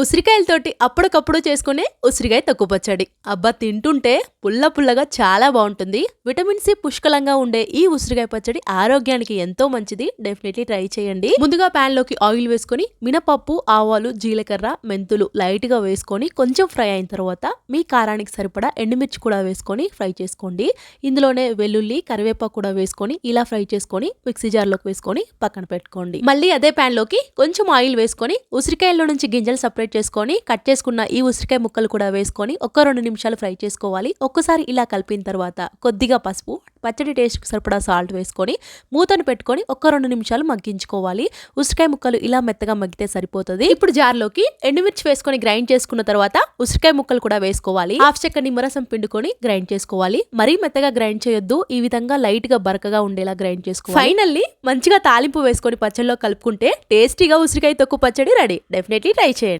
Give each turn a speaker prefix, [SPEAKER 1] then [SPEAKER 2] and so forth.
[SPEAKER 1] ఉసిరికాయలతోటి అప్పటికప్పుడు చేసుకునే ఉసిరికాయ తక్కువ పచ్చడి. అబ్బా తింటుంటే పుల్ల పుల్లగా చాలా బాగుంటుంది. విటమిన్ సి పుష్కలంగా ఉండే ఈ ఉసిరికాయ పచ్చడి ఆరోగ్యానికి ఎంతో మంచిది. డెఫినెట్లీ ట్రై చేయండి. ముందుగా ప్యాన్లోకి ఆయిల్ వేసుకొని మినపప్పు ఆవాలు జీలకర్ర మెంతులు లైట్గా వేసుకొని కొంచెం ఫ్రై అయిన తర్వాత మీ కారానికి సరిపడా ఎండుమిర్చి కూడా వేసుకొని ఫ్రై చేసుకోండి. ఇందులోనే వెల్లుల్లి కరివేపాకు కూడా వేసుకొని ఇలా ఫ్రై చేసుకొని మిక్సీ జార్లోకి వేసుకొని పక్కన పెట్టుకోండి. మళ్ళీ అదే ప్యాన్లోకి కొంచెం ఆయిల్ వేసుకొని ఉసిరికాయల్లో నుంచి గింజలు సపరేట్ చేసుకొని కట్ చేసుకున్న ఈ ఉసిరికాయ ముక్కలు కూడా వేసుకొని ఒక్క రెండు నిమిషాలు ఫ్రై చేసుకోవాలి. ఒక్కసారి ఇలా కలిపిన తర్వాత కొద్దిగా పసుపు పచ్చడి టేస్ట్ సరిపడా సాల్ట్ వేసుకొని మూతను పెట్టుకొని ఒక్క రెండు నిమిషాలు మగ్గించుకోవాలి. ఉసిరికాయ ముక్కలు ఇలా మెత్తగా మగ్గితే సరిపోతుంది. ఇప్పుడు జార్లోకి ఎండుమిర్చి వేసుకొని గ్రైండ్ చేసుకున్న తర్వాత ఉసిరికాయ ముక్కలు కూడా వేసుకోవాలి. హాఫ్ చెక్క నిమ్మరసం పిండుకొని గ్రైండ్ చేసుకోవాలి. మరీ మెత్తగా గ్రైండ్ చేయొద్దు. ఈ విధంగా లైట్గా బరకగా ఉండేలా గ్రైండ్ చేసుకోవాలి. ఫైనల్లీ మంచిగా తాలింపు వేసుకొని పచ్చడిలో కలుపుకుంటే టేస్టీగా ఉసిరికాయ తొక్కు పచ్చడి రెడీ డెఫినెట్లీ ట్రై చేయండి.